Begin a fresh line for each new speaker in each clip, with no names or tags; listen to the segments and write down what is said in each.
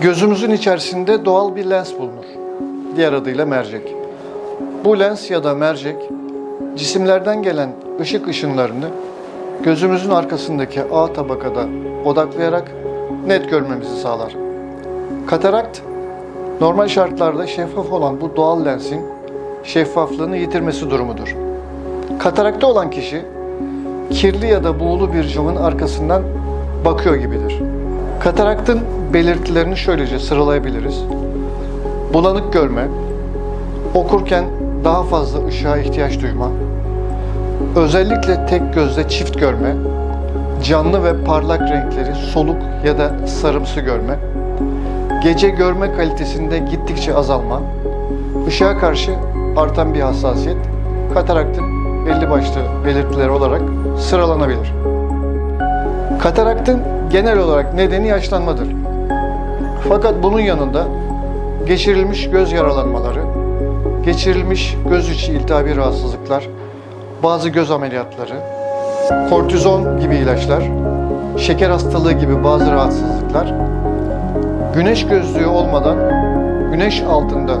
Gözümüzün içerisinde doğal bir lens bulunur. Diğer adıyla mercek. Bu lens ya da mercek cisimlerden gelen ışık ışınlarını gözümüzün arkasındaki A tabakada odaklayarak net görmemizi sağlar. Katarakt normal şartlarda şeffaf olan bu doğal lensin şeffaflığını yitirmesi durumudur. Katarakta olan kişi kirli ya da buğulu bir camın arkasından bakıyor gibidir. Kataraktın belirtilerini şöylece sıralayabiliriz. Bulanık görme, okurken daha fazla ışığa ihtiyaç duyma, özellikle tek gözle çift görme, canlı ve parlak renkleri soluk ya da sarımsı görme, gece görme kalitesinde gittikçe azalma, ışığa karşı artan bir hassasiyet, kataraktın belli başlı belirtileri olarak sıralanabilir. Kataraktın genel olarak nedeni yaşlanmadır. Fakat bunun yanında geçirilmiş göz yaralanmaları, geçirilmiş göz içi iltihabi rahatsızlıklar, bazı göz ameliyatları, kortizon gibi ilaçlar, şeker hastalığı gibi bazı rahatsızlıklar, güneş gözlüğü olmadan güneş altında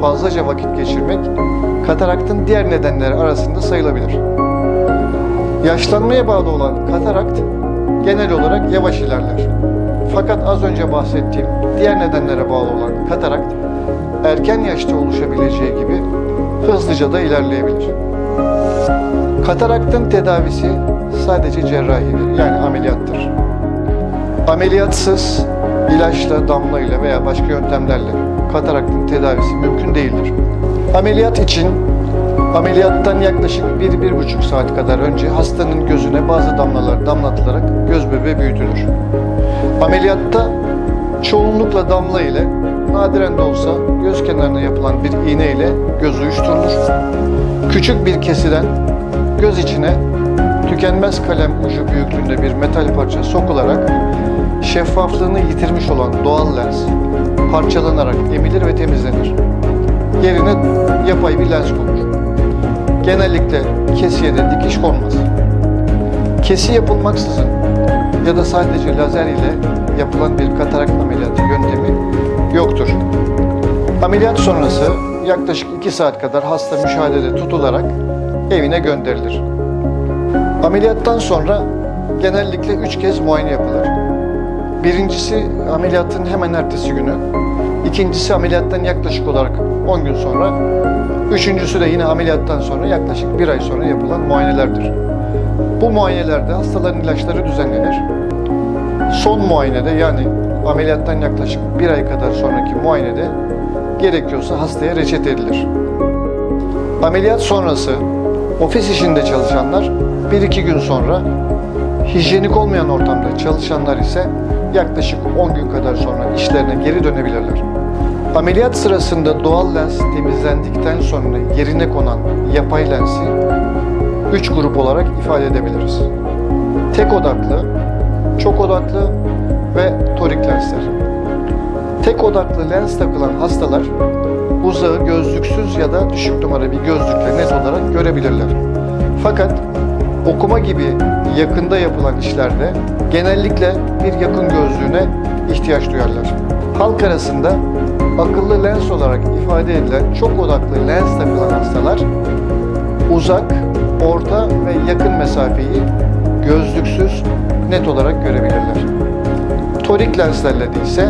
fazlaca vakit geçirmek kataraktın diğer nedenleri arasında sayılabilir. Yaşlanmaya bağlı olan katarakt genel olarak yavaş ilerler. Fakat az önce bahsettiğim diğer nedenlere bağlı olan katarakt erken yaşta oluşabileceği gibi hızlıca da ilerleyebilir. Kataraktın tedavisi sadece cerrahidir yani ameliyattır. Ameliyatsız, ilaçla, damla ile veya başka yöntemlerle kataraktın tedavisi mümkün değildir. Ameliyat için ameliyattan yaklaşık 1-1,5 saat kadar önce hastanın gözüne bazı damlalar damlatılarak göz bebeği büyütülür. Ameliyatta çoğunlukla damla ile nadiren de olsa göz kenarına yapılan bir iğne ile göz uyuşturulur. Küçük bir kesilen göz içine tükenmez kalem ucu büyüklüğünde bir metal parça sokularak şeffaflığını yitirmiş olan doğal lens parçalanarak emilir ve temizlenir. Yerine yapay bir lens konur. Genellikle kesiye de dikiş konmaz. Kesi yapılmaksızın ya da sadece lazer ile yapılan bir katarakt ameliyatı yöntemi yoktur. Ameliyat sonrası yaklaşık 2 saat kadar hasta müşahedede tutularak evine gönderilir. Ameliyattan sonra genellikle 3 kez muayene yapılır. Birincisi ameliyatın hemen ertesi günü, ikincisi ameliyattan yaklaşık olarak 10 gün sonra, üçüncüsü de yine ameliyattan sonra yaklaşık bir ay sonra yapılan muayenelerdir. Bu muayenelerde hastaların ilaçları düzenlenir. Son muayenede yani ameliyattan yaklaşık bir ay kadar sonraki muayenede gerekiyorsa hastaya reçete edilir. Ameliyat sonrası ofis işinde çalışanlar 1-2 gün sonra, hijyenik olmayan ortamda çalışanlar ise yaklaşık 10 gün kadar sonra işlerine geri dönebilirler. Ameliyat sırasında doğal lens temizlendikten sonra yerine konan yapay lensi 3 grup olarak ifade edebiliriz. Tek odaklı, çok odaklı ve torik lensler. Tek odaklı lens takılan hastalar uzağı gözlüksüz ya da düşük numara bir gözlükle net olarak görebilirler. Fakat okuma gibi yakında yapılan işlerde genellikle bir yakın gözlüğüne ihtiyaç duyarlar. Halk arasında akıllı lens olarak ifade edilen çok odaklı lens takılan hastalar uzak, orta ve yakın mesafeyi gözlüksüz net olarak görebilirler. Torik lenslerle ise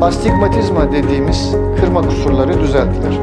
astigmatizma dediğimiz kırma kusurları düzeltilir.